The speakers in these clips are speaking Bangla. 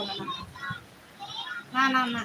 দেখাবো না না না না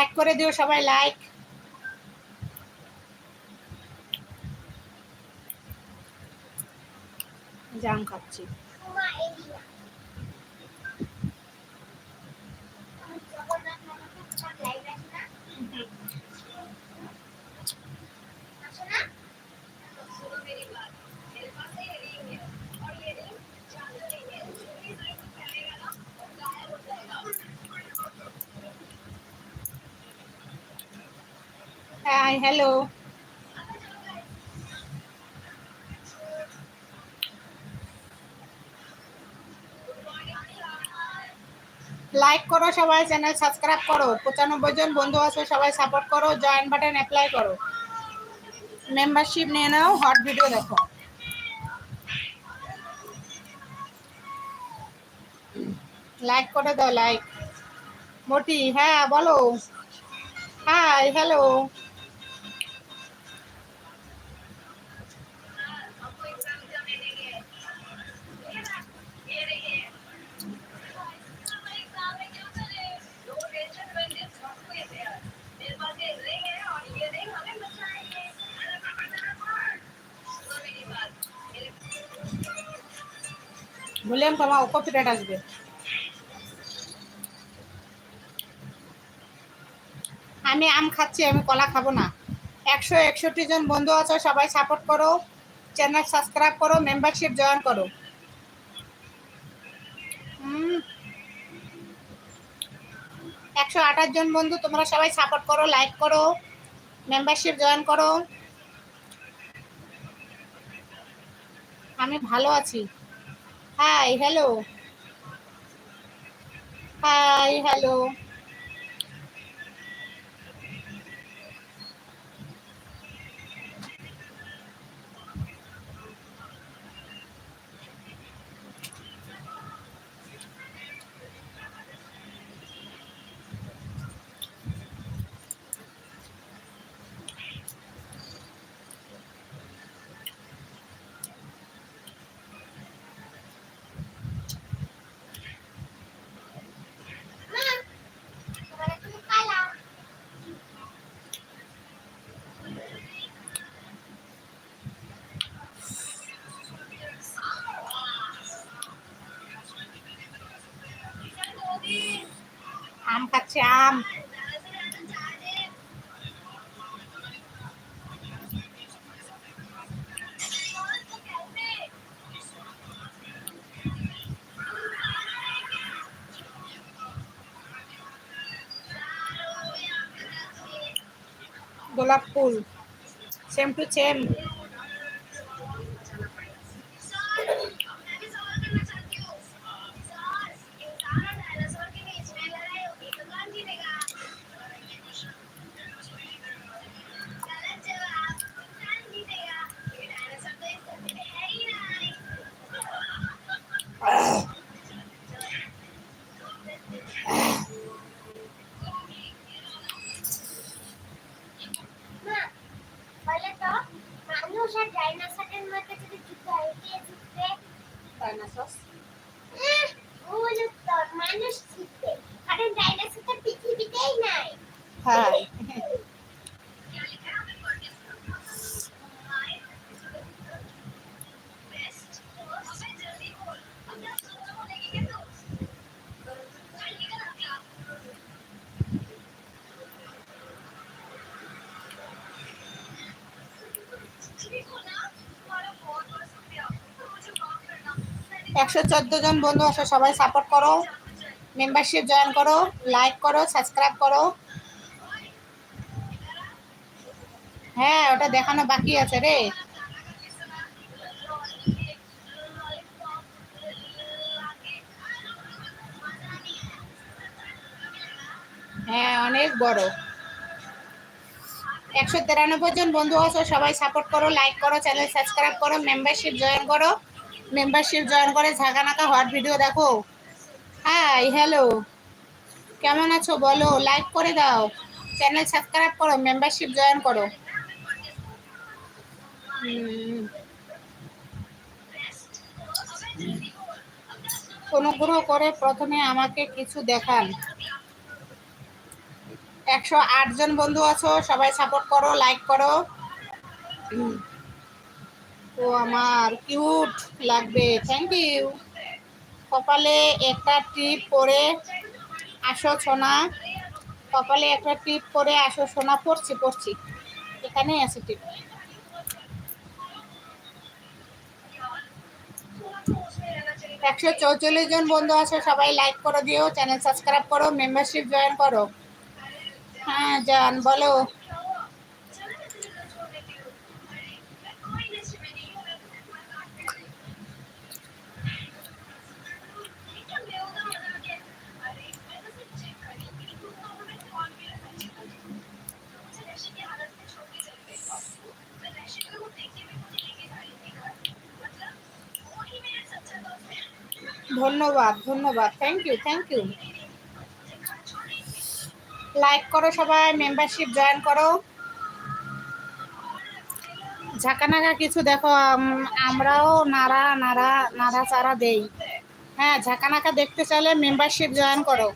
লাইক করে দিও সবাই লাইক জাম খাচ্ছি। হাই হ্যালো লাইক করো সবাই চ্যানেল সাবস্ক্রাইব করো। পঁচানব্বই জন বন্ধু আছে, সবাই সাপোর্ট করো। জয়েন বাটন অ্যাপ্লাই করো। মেম্বারশিপ নিয়ে নাও হট ভিডিও দেখো। লাইক করে দাও লাইক মোটি হ্যাঁ বলো। হাই হ্যালো বললাম তোমার কপিরাইট আসবে। আমি আম খাচ্ছি, আমি কলা খাব না। একশো একষট্টি জন বন্ধু আছে, সবাই সাপোর্ট করো। চ্যানেল সাবস্ক্রাইব করো মেম্বারশিপ জয়েন করো। একশো আঠাশ জন বন্ধু, তোমরা সবাই সাপোর্ট করো লাইক করো মেম্বারশিপ জয়েন করো। আমি ভালো আছি। হাই হ্যালো হাই হ্যালো গোলাপ ফুল সেম টু সেম হাই একশো চোদ্দ জন বন্ধু আসো সবাই সাপোর্ট করো। মেম্বারশিপ জয়েন করো লাইক করো সাবস্ক্রাইব করো। ওটা দেখানো বাকি আছে রে। হ্যাঁ অনেক বড়। একশো তিরানব্বই জন বন্ধু আছো, সবাই সাপোর্ট করো লাইক করো চ্যানেল সাবস্ক্রাইব করো মেম্বারশিপ জয়েন করো। মেম্বারশিপ জয়েন করে ঝাঁকানাকা হট ভিডিও দেখো। হাই হ্যালো কেমন আছো? বলো লাইক করে দাও। চ্যানেল সাবস্ক্রাইব করো মেম্বারশিপ জয়েন করো। অনুগ্রহ করে প্রথমে আমাকে কিছু দেখান। একশো আট জন বন্ধু আছো, সবাই সাপোর্ট করো লাইক করো। তো আমার কিউট লাগবে থ্যাংক ইউ কপালে একটা টিপ পরে আসো, সোনা। কপালে একটা টিপ পরে আসো, সোনা, পড়ছি পড়ছি। এখানেই আছে টিপ একশো চৌচল্লিশ জন বন্ধু আছে, সবাই লাইক করে দিও চ্যানেল সাবস্ক্রাইব করো মেম্বারশিপ জয়েন করো। হ্যাঁ জান, বলো। ধন্যবাদ ধন্যবাদ। Thank you thank you like করো সবাই মেম্বারশিপ জয়েন করো। ঝাঁকানাকা কিছু দেখো আমরাও নাড়া নাড়া নাড়া চারা দেই। হ্যাঁ ঝাঁকানাকা দেখতে চাইলে মেম্বারশিপ জয়েন করো।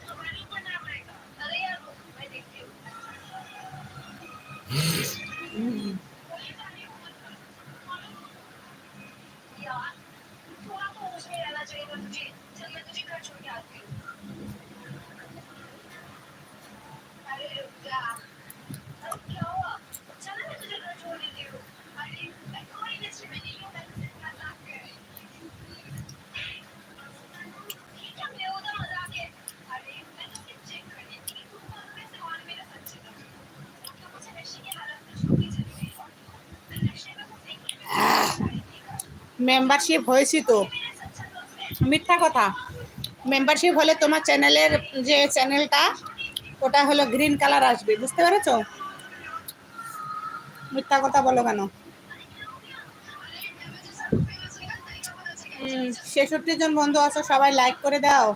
মেম্বারশিপ হয়েছি তো। মিথ্যা কথা। মেম্বারশিপ হলে তোমার চ্যানেলের যে চ্যানেলটা, ওটা হলো গ্রিন কালার আসবে, বুঝতে পেরেছ? মিথ্যা কথা বলো কেন? ছেষট্টি জন বন্ধু আছো, সবাই লাইক করে দাও।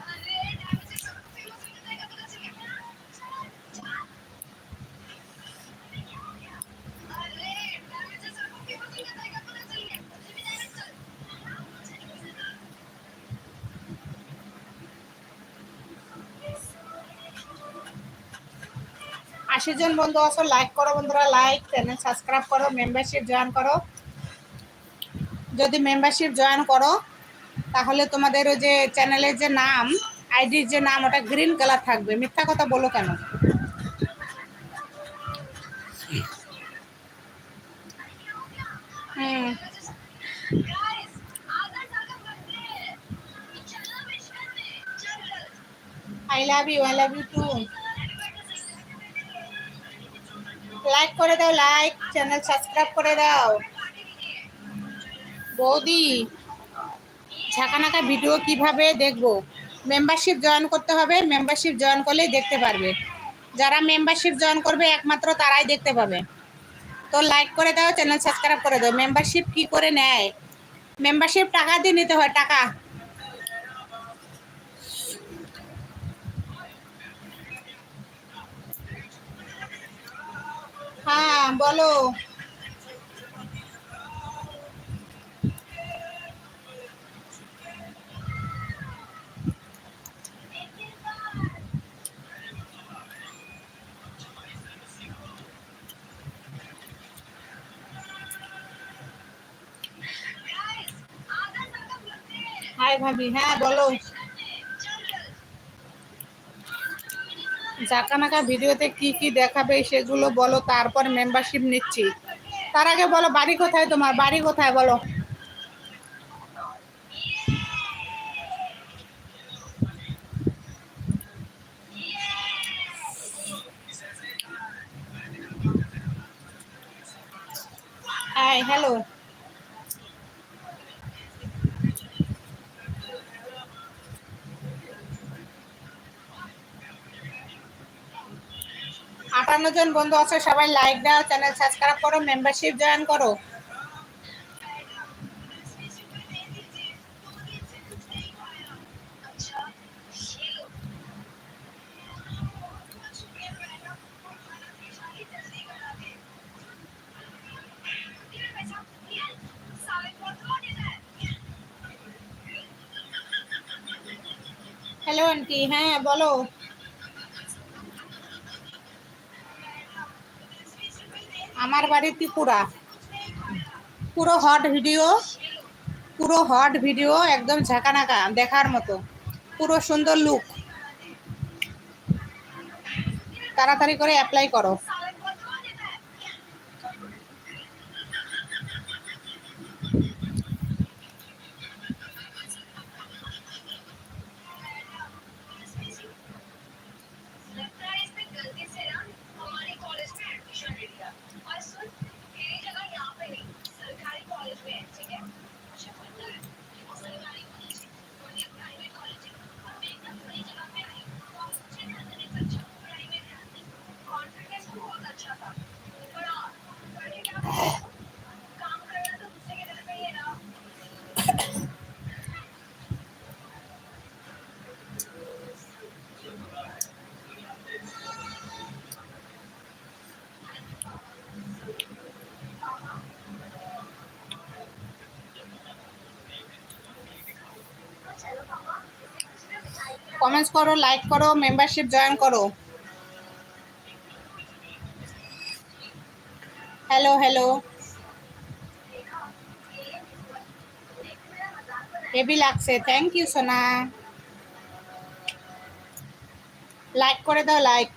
আশি জন বন্ধু আছো লাইক করো বন্ধুরা লাইক চ্যানেল সাবস্ক্রাইব করো মেম্বারশিপ জয়েন করো। যদি মেম্বারশিপ জয়েন করো, তাহলে তোমাদের ওই যে চ্যানেলের যে নাম আইডির যে নাম, ওটা গ্রিন কালার থাকবে। মিথ্যা কথা বলো কেন? হুম। I love you I love you too like করে দাও লাইক চ্যানেল সাবস্ক্রাইব করে দাও। বৌদি, ঝাঁকানাকা ভিডিও কীভাবে দেখব? মেম্বারশিপ জয়েন করতে হবে মেম্বারশিপ জয়েন করলেই দেখতে পারবে। যারা মেম্বারশিপ জয়েন করবে, একমাত্র তারাই দেখতে পাবে। তো লাইক করে দাও চ্যানেল সাবস্ক্রাইব করে দাও। মেম্বারশিপ কি করে নেয়? মেম্বারশিপ টাকা দিয়ে নিতে হয়, টাকা। হ্যাঁ বলো হাই ভাবি হ্যাঁ বলো জাকানাকা ভিডিওতে কি কি দেখাবে সেগুলো বলো, তারপর মেম্বারশিপ নিচ্ছি। তার আগে বলো, বাড়ি কোথায় তোমার? বাড়ি কোথায় বলো? হ্যালো জন বন্ধু আছে, সবাই লাইক দাও চ্যানেল সাবস্ক্রাইব করো মেম্বারশিপ জয়েন করো। হ্যালো আন্টি হ্যাঁ বলো। আমার বাড়ি ত্রিপুরা পুরো হট ভিডিও পুরো হট ভিডিও একদম ঝাঁকানাকা দেখার মতো। পুরো সুন্দর লুক তাড়াতাড়ি করে অ্যাপ্লাই করো। কমেন্টস করো লাইক করো মেম্বারশিপ জয়েন করো। হ্যালো হ্যালো হেভি লাগছে থ্যাংক ইউ সোনা। লাইক করে দাও লাইক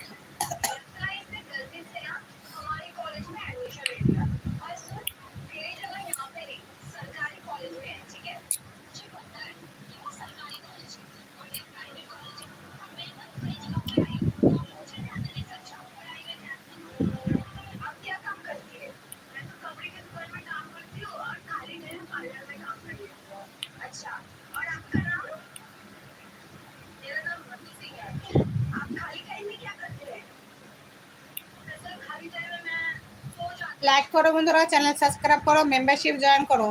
লাইক করো বন্ধুরা চ্যানেল সাবস্ক্রাইব করো মেম্বারশিপ জয়েন করো।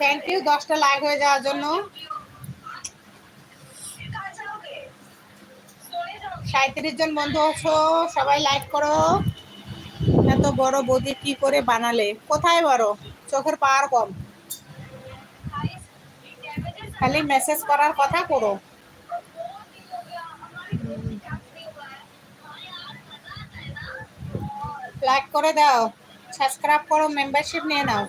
থ্যাংক ইউ দশটা লাইক হয়ে যাওয়ার জন্য। সাঁত্রিশ জন বন্ধু আছো, সবাই লাইক করো। এত বড় বৌদি কি করে বানালে? কোথায় বড়? চোখের পাওয়ার কম। খালি মেসেজ করার কথা করো লাইক করে দাও। সাবস্ক্রাইব করো মেম্বারশিপ নিয়ে নাও।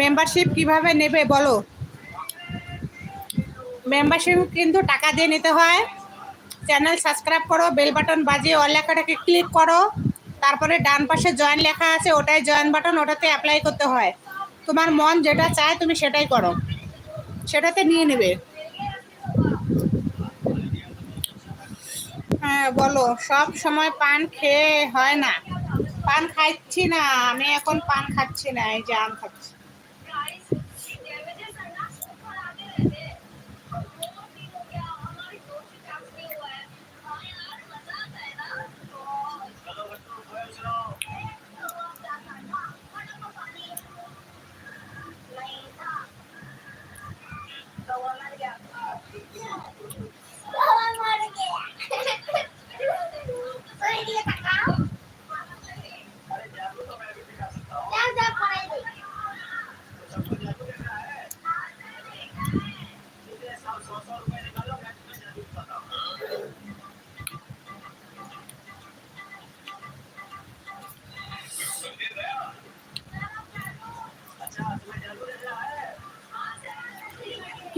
মেম্বারশিপ কীভাবে নেবে বলো? মেম্বারশিপ কিন্তু টাকা দিয়ে নিতে হয়। চ্যানেল সাবস্ক্রাইব করো বেল বাটন বাজিয়ে অল লেখাটাকে ক্লিক করো। তারপরে ডান পাশে জয়েন লেখা আছে, ওটাই জয়েন বাটন ওটাতে অ্যাপ্লাই করতে হয়। তোমার মন যেটা চায় তুমি সেটাই করো। সেটাতে নিয়ে নেবে। হ্যাঁ বলো, সব সময় পান খেয়ে হয় না। পান খাচ্ছি না, আমি এখন পান খাচ্ছি না, এই যে আম খাচ্ছি।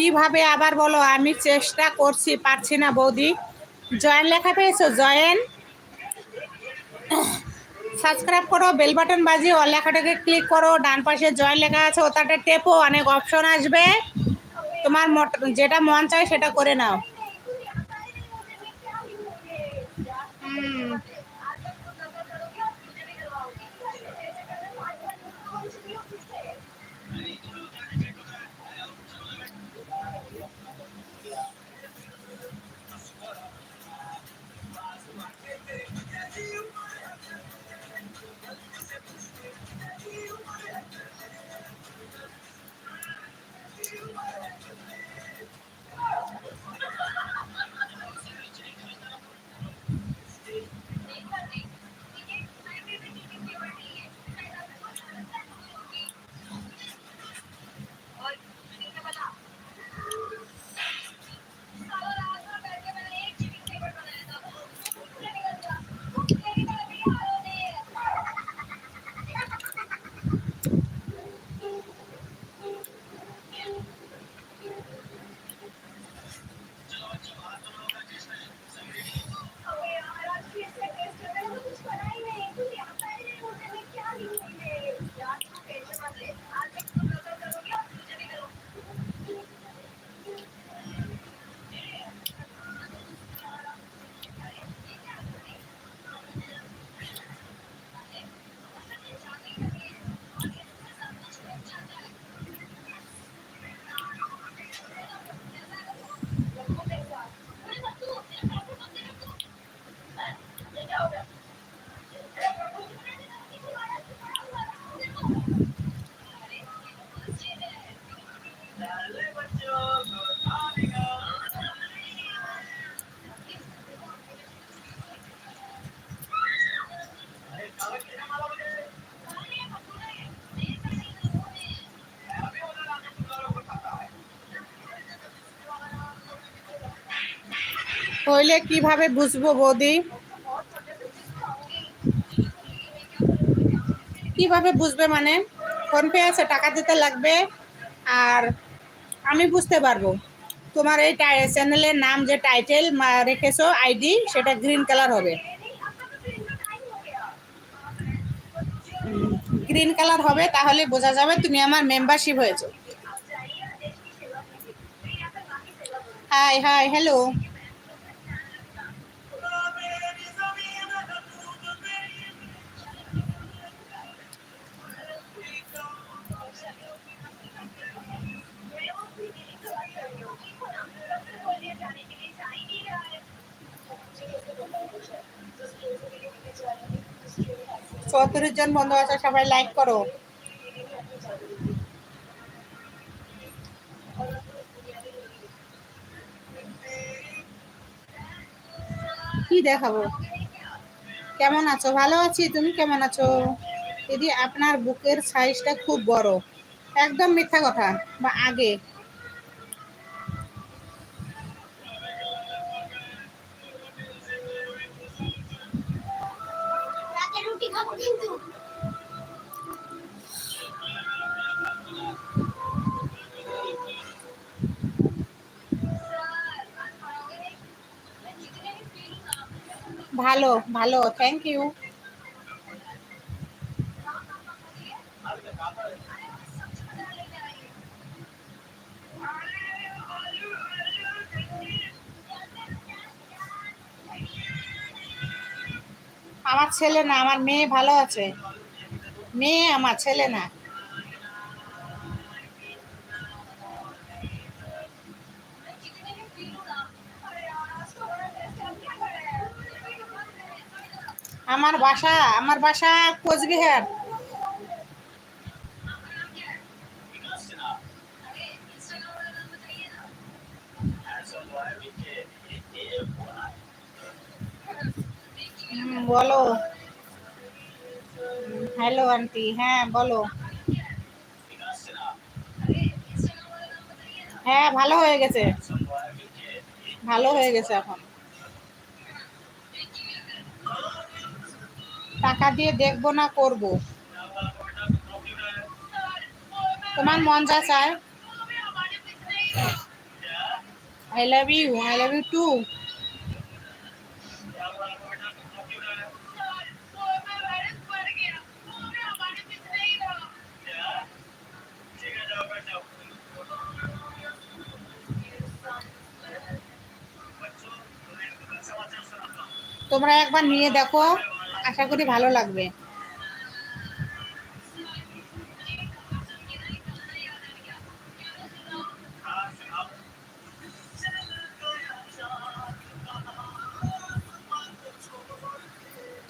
কীভাবে আবার বলো? আমি চেষ্টা করছি, পারছি না বৌদি। জয়েন লেখা পেয়েছ? জয়েন। সাবস্ক্রাইব করো, বেল বাটন বাজিয়ে অল লেখাটাকে ক্লিক করো। ডান পাশে জয়েন লেখা আছে, ওটাতে টেপো, অনেক অপশন আসবে। তোমার যেটা মন চায় সেটা করে নাও। হইলে কীভাবে বুঝব বৌদি? কীভাবে বুঝবে মানে? ফোনপে আছে, টাকা দিতে লাগবে আর আমি বুঝতে পারব। তোমার এই চ্যানেলের নাম যে টাইটেল রেখেছো আইডি সেটা গ্রিন কালার হবে। গ্রিন কালার হবে, তাহলে বোঝা যাবে তুমি আমার মেম্বারশিপ হয়েছো। হাই হাই হ্যালো চৌত্রিশ জন বন্ধু আছে, সবাই লাইক করো। কি দেখাবো? কেমন আছো? ভালো আছি? তুমি কেমন আছো? দিদি, আপনার বুকের সাইজটা খুব বড়। একদম মিথ্যা কথা, বা আগে। ভালো ভালো থ্যাংক ইউ আমার ছেলে না, আমার মেয়ে ভালো আছে। মেয়ে আমার ছেলে না। আমার বাসা আমার বাসা কোচবিহার। বলো। Hello, aunty. হ্যাঁ বলো। হ্যাঁ ভালো হয়ে গেছে। ভালো হয়ে গেছে এখন। টাকা দিয়ে দেখব না, করব। তোমার মন যা চায়। I love you I love you too তোমরা একবার নিয়ে দেখো। আশা করি ভালো লাগবে।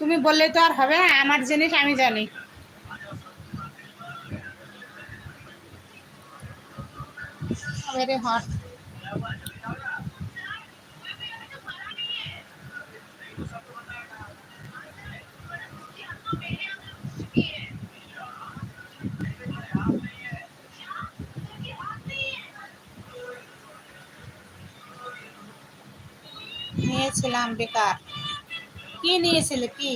তুমি বললে তো আর হবে আমার জিনিস আমি জানি। হট। নিয়েছিলাম বেকার কি নিয়েছিলে কি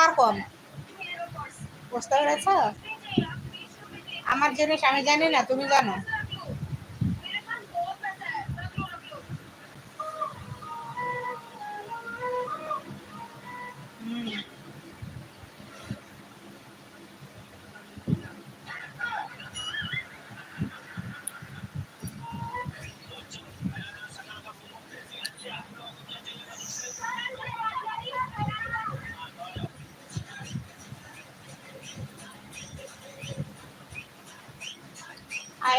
পার কম। বুঝতে পেরেছ? আমার জন্য স্বামী জানি না তুমি জানো।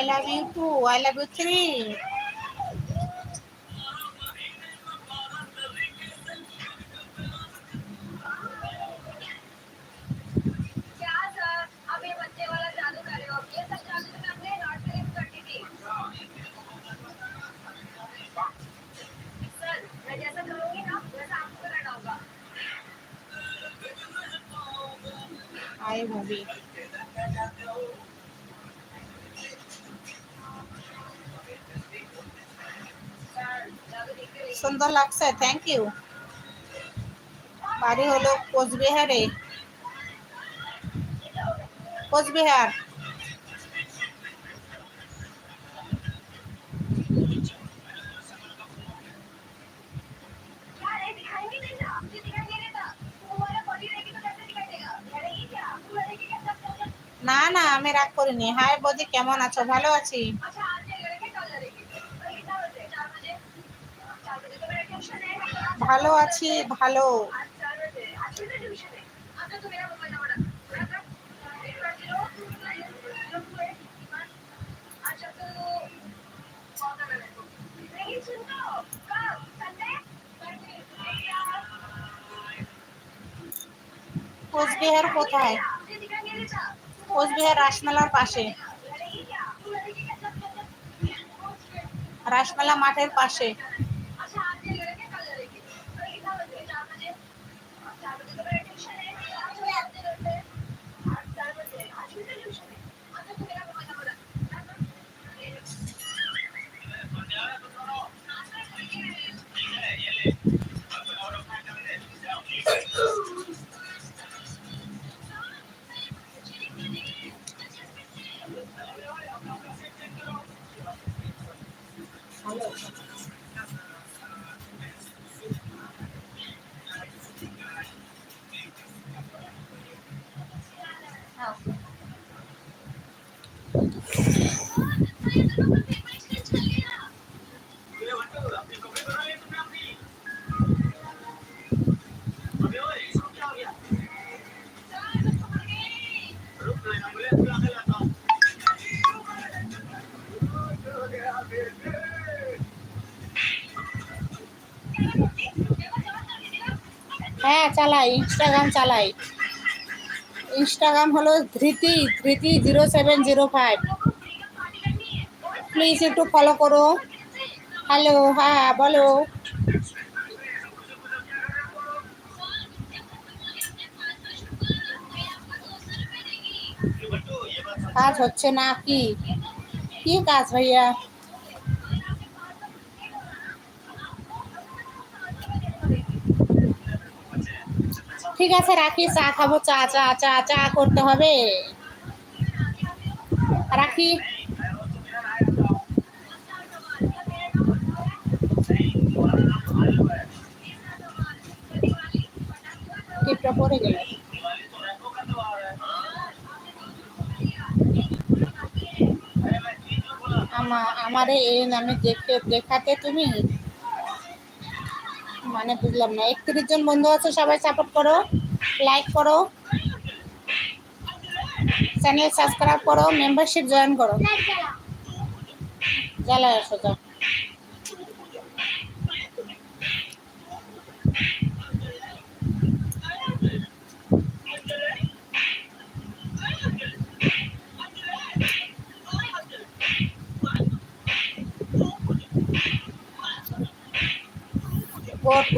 I love you too. I love you three. লাগছে থ্যাংক ইউ বাড়ি হলো কোচবিহারে। কোচবিহার। না না, আমি রাগ করিনি। হাই বদি, কেমন আছো? ভালো আছি? ভালো আছি ভালো। কোচবিহার কোথায়? কোচবিহার রাসমেলার পাশে। রাসমেলা মাঠের পাশে। হ্যাঁ চালাই ইনস্টাগ্রাম চালাই। ইনস্টাগ্রাম হলো Dhriti Dhriti zero seven zero five. Please একটু ফলো করো। হ্যালো হ্যাঁ বলো। কাজ হচ্ছে না কি? কি কাজ ভাইয়া? ঠিক আছে, রাখি, চা খাব, চা চা চা চা করতে হবে। রাখি। পড়ে আমারে এই নামে দেখতে দেখাতে তুমি? মানে বুঝলাম না। একত্রিশ জন বন্ধু আছে, সবাই সাপোর্ট করো লাইক করো চ্যানেল সাবস্ক্রাইব করো মেম্বারশিপ জয়েন করো। জ্বালায় আসো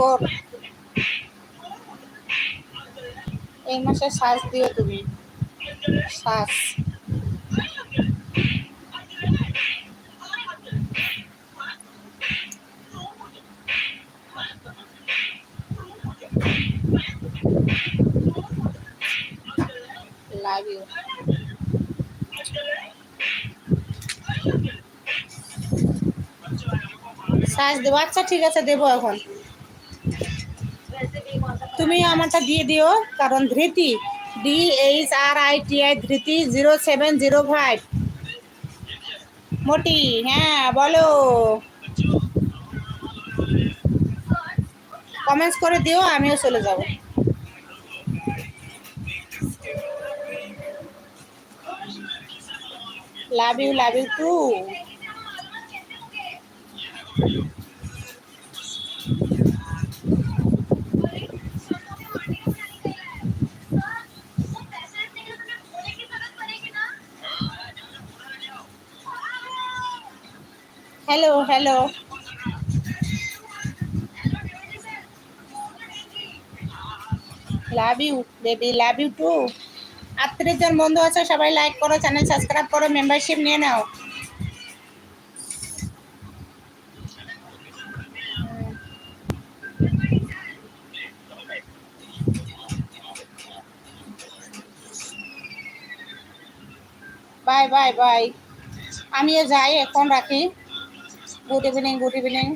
গোট এই মাসে শ্বাস দিও তুমি। শ্বাস লাভ ইউ শ্বাস দেবো। আচ্ছা ঠিক আছে, দেবো এখন। তুমি আমারটা দিয়ে দিও, কারণ Dhriti D H R I T I Dhriti zero seven zero five মোটি হ্যাঁ বলো। কমেন্টস করে দিও, আমিও চলে যাব। Love you love you too hello hello love you baby love you too আটত্রিশ জন বন্ধু আছে, সবাই লাইক করো চ্যানেল সাবস্ক্রাইব করো মেম্বারশিপ নিয়ে নাও। বাই বাই বাই আমিও যাই, এখন রাখি। Good evening good evening